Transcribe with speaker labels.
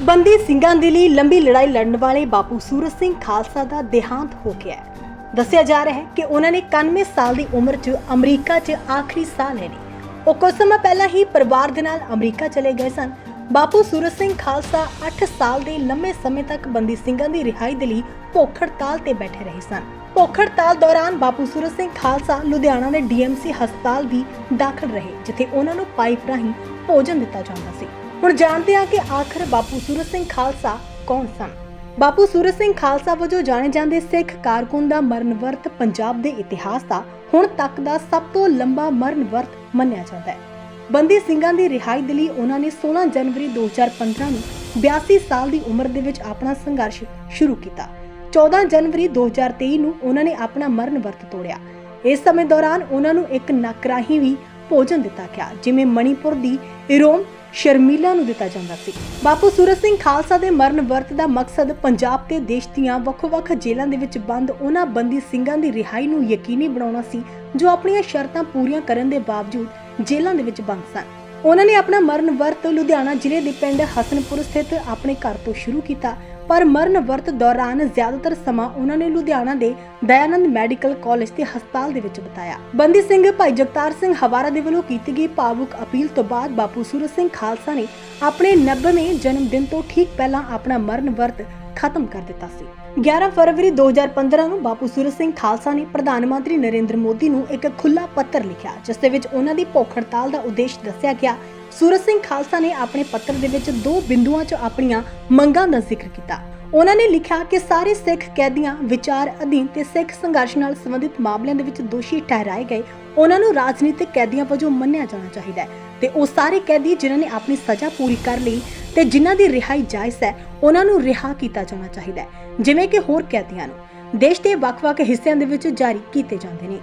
Speaker 1: ਬੰਦੀ ਸਿੰਘਾਂ ਦੇ ਲਈ ਲੰਬੀ ਲੜਾਈ ਲੜਨ ਵਾਲੇ ਬਾਪੂ ਸੂਰਜ ਸਿੰਘ ਖਾਲਸਾ ਦਾ ਦੇਹਾਂਤ ਹੋ ਗਿਆ ਹੈ। ਦੱਸਿਆ ਜਾ ਰਿਹਾ ਹੈ ਕਿ ਉਹਨਾਂ ਨੇ 91 ਸਾਲ ਦੀ ਉਮਰ 'ਚ ਅਮਰੀਕਾ 'ਚ ਆਖਰੀ ਸਾਹ ਲੈ ਉਹ ਕੁਝ ਸਮਾਂ ਪਹਿਲਾਂ ਹੀ ਪਰਿਵਾਰ ਦੇ ਨਾਲ ਅਮਰੀਕਾ ਚਲੇ ਗਏ ਸਨ। ਬਾਪੂ ਸੂਰਜ ਸਿੰਘ ਖਾਲਸਾ 8 ਸਾਲ ਦੇ ਲੰਮੇ ਸਮੇਂ ਤੱਕ ਬੰਦੀ ਸਿੰਘਾਂ ਦੀ ਰਿਹਾਈ ਦੇ ਲਈ ਭੁੱਖ ਹੜਤਾਲ ਤੇ ਬੈਠੇ ਰਹੇ ਸਨ। ਭੁੱਖ ਹੜਤਾਲ ਦੌਰਾਨ ਬਾਪੂ ਸੂਰਜ ਸਿੰਘ ਖਾਲਸਾ ਲੁਧਿਆਣਾ ਦੇ ਡੀਐਮਸੀ ਹਸਪਤਾਲ ਵੀ ਦਾਖਲ ਰਹੇ, ਜਿੱਥੇ ਉਹਨਾਂ ਨੂੰ ਪਾਈਪ ਰਾਹੀਂ ਭੋਜਨ ਦਿੱਤਾ ਜਾਂਦਾ ਸੀ। ਹੁਣ ਜਾਣਦੇ ਹਾਂ ਕਿ ਆਖਰ ਬਾਪੂ ਸੂਰਜ ਸਿੰਘ ਖਾਲਸਾ ਕੌਣ ਸਨ। ਬਾਪੂ ਸੂਰਜ ਸਿੰਘ ਖਾਲਸਾ ਵਜੋਂ ਜਾਣੇ ਜਾਂਦੇ ਸਿੱਖ ਕਾਰਕੁਨ ਦਾ ਮਰਨ ਪੰਜਾਬ ਦੇ ਇਤਿਹਾਸ ਦਾ ਹੁਣ ਤੱਕ ਦਾ ਸਭ ਤੋਂ ਲੰਬਾ ਮਰਨ ਮੰਨਿਆ ਜਾਂਦਾ ਹੈ। ਬੰਦੀ ਸਿੰਘਾਂ ਦੀ ਰਿਹਾਈ ਦੇ ਲਈ ਉਹਨਾਂ ਨੇ 16 ਜਨਵਰੀ 2015 ਨੂੰ 82 ਸਾਲ ਦੀ ਉਮਰ ਦੇ ਵਿੱਚ ਆਪਣਾ ਸੰਘਰਸ਼ ਸ਼ੁਰੂ ਕੀਤਾ। 14 ਜਨਵਰੀ 2023 ਨੂੰ ਉਹਨਾਂ ਨੇ ਆਪਣਾ ਮਰਨ ਵਰਤ ਤੋੜਿਆ। ਇਸ ਸਮੇਂ ਦੌਰਾਨ ਉਹਨਾਂ ਨੂੰ ਇੱਕ ਨੱਕ ਰਾਹੀਂ ਵੀ ਭੋਜਨ ਦਿੱਤਾ ਗਿਆ, ਜਿਵੇਂ ਮਣੀਪੁਰ ਦੀ ਇਰੋਮ ਸ਼ਰਮੀਲਾ ਨੂੰ ਦਿੱਤਾ ਜਾਂਦਾ ਸੀ। ਬਾਪੂ ਸੂਰਜ ਸਿੰਘ ਖਾਲਸਾ ਦੇ ਮਰਨ ਵਰਤ ਦਾ ਮਕਸਦ ਪੰਜਾਬ ਤੇ ਦੇਸ਼ ਦੀਆਂ ਵੱਖ-ਵੱਖ ਜੇਲ੍ਹਾਂ ਦੇ ਵਿੱਚ ਬੰਦ ਉਹਨਾਂ ਬੰਦੀ ਸਿੰਘਾਂ ਦੀ ਰਿਹਾਈ ਨੂੰ ਯਕੀਨੀ ਬਣਾਉਣਾ ਸੀ, ਜੋ ਆਪਣੀਆਂ ਸ਼ਰਤਾਂ ਪੂਰੀਆਂ ਕਰਨ ਦੇ ਬਾਵਜੂਦ ਜੇਲ੍ਹਾਂ ਦੇ ਵਿੱਚ ਬੰਦ ਸਨ। ਉਹਨਾਂ ਨੇ ਆਪਣਾ ਮਰਨ ਵਰਤ ਲੁਧਿਆਣਾ ਜ਼ਿਲ੍ਹੇ ਦੇ ਪਿੰਡ ਹਸਨਪੁਰ ਸਥਿਤ ਆਪਣੇ ਘਰ ਤੋਂ ਸ਼ੁਰੂ ਕੀਤਾ। ਪਰ ਮਰਨ ਵਰਤ ਦੌਰਾਨ ਜ਼ਿਆਦਾਤਰ ਸਮਾਂ ਉਹਨਾਂ ਨੇ ਲੁਧਿਆਣਾ ਦੇ ਦਇਆਨੰਦ ਮੈਡੀਕਲ ਕਾਲਜ ਤੇ ਹਸਪਤਾਲ ਦੇ ਵਿੱਚ ਬਿਤਾਇਆ। ਬੰਦੀ ਸਿੰਘ, ਭਾਈ ਜਗਤਾਰ ਸਿੰਘ ਹਵਾਰਾ ਦੇ ਵੱਲੋਂ ਕੀਤੀ ਗਈ ਭਾਵੁਕ ਅਪੀਲ ਤੋਂ ਬਾਅਦ ਬਾਪੂ ਸੂਰਜ ਸਿੰਘ ਖਾਲਸਾ ਨੇ ਆਪਣੇ 90ਵੇਂ ਜਨਮ ਦਿਨ ਤੋਂ ਠੀਕ ਪਹਿਲਾਂ ਆਪਣਾ ਮਰਨ ਵਰਤ ਖਤਮ ਕਰ ਦਿੱਤਾ ਸੀ। 11 ਫਰਵਰੀ 2015 ਨੂੰ ਬਾਪੂ ਸੂਰਜ ਸਿੰਘ ਖਾਲਸਾ ਨੇ ਪ੍ਰਧਾਨ ਮੰਤਰੀ ਨਰਿੰਦਰ ਮੋਦੀ ਨੂੰ ਇੱਕ ਖੁੱਲਾ ਪੱਤਰ ਲਿਖਿਆ, ਜਿਸ ਦੇ ਵਿੱਚ ਉਹਨਾਂ ਦੀ ਭੁੱਖ ਹੜਤਾਲ ਦਾ ਉਦੇਸ਼ ਦੱਸਿਆ ਗਿਆ। ਸੂਰਜ ਸਿੰਘ ਖਾਲਸਾ ਨੇ ਆਪਣੇ ਪੱਤਰ ਦੇ ਵਿੱਚ ਦੋ ਬਿੰਦੂਆਂ 'ਚ ਆਪਣੀਆਂ ਮੰਗਾਂ ਦਾ ਜ਼ਿਕਰ ਕੀਤਾ। ਉਹਨਾਂ ਨੇ ਲਿਖਿਆ ਕਿ ਸਾਰੇ ਸਿੱਖ ਕੈਦੀਆਂ, ਵਿਚਾਰ ਅਧੀਨ ਤੇ ਸਿੱਖ ਸੰਘਰਸ਼ ਨਾਲ ਸੰਬੰਧਿਤ ਮਾਮਲਿਆਂ ਦੇ ਵਿੱਚ ਦੋਸ਼ੀ ਠਹਿਰਾਏ ਗਏ। ਉਹਨਾਂ ਨੂੰ ਰਾਜਨੀਤਿਕ ਕੈਦੀਆਂ ਵਜੋਂ ਮੰਨਿਆ ਜਾਣਾ ਚਾਹੀਦਾ ਹੈ ਤੇ ਉਹ ਸਾਰੇ ਕੈਦੀ ਜਿਨ੍ਹਾਂ ਨੇ ਆਪਣੀ ਸਜ਼ਾ ਪੂਰੀ ਕਰ ਲਈ ਤੇ ਜਿਨ੍ਹਾਂ ਦੀ ਰਿਹਾਈ ਜਾਇਜ਼ ਹੈ, ਉਹਨਾਂ ਨੂੰ ਰਿਹਾ ਕੀਤਾ ਜਾਣਾ ਚਾਹੀਦਾ ਹੈ, ਜਿਵੇਂ ਕਿ ਹੋਰ ਕੈਦੀਆਂ ਨੂੰ। ਦੇਸ਼ ਦੇ ਵੱਖ-ਵੱਖ ਹਿੱਸਿਆਂ ਦੇ ਵਿੱਚ ਜਾਰੀ ਕੀਤੇ ਜਾਂਦੇ ਨੇ।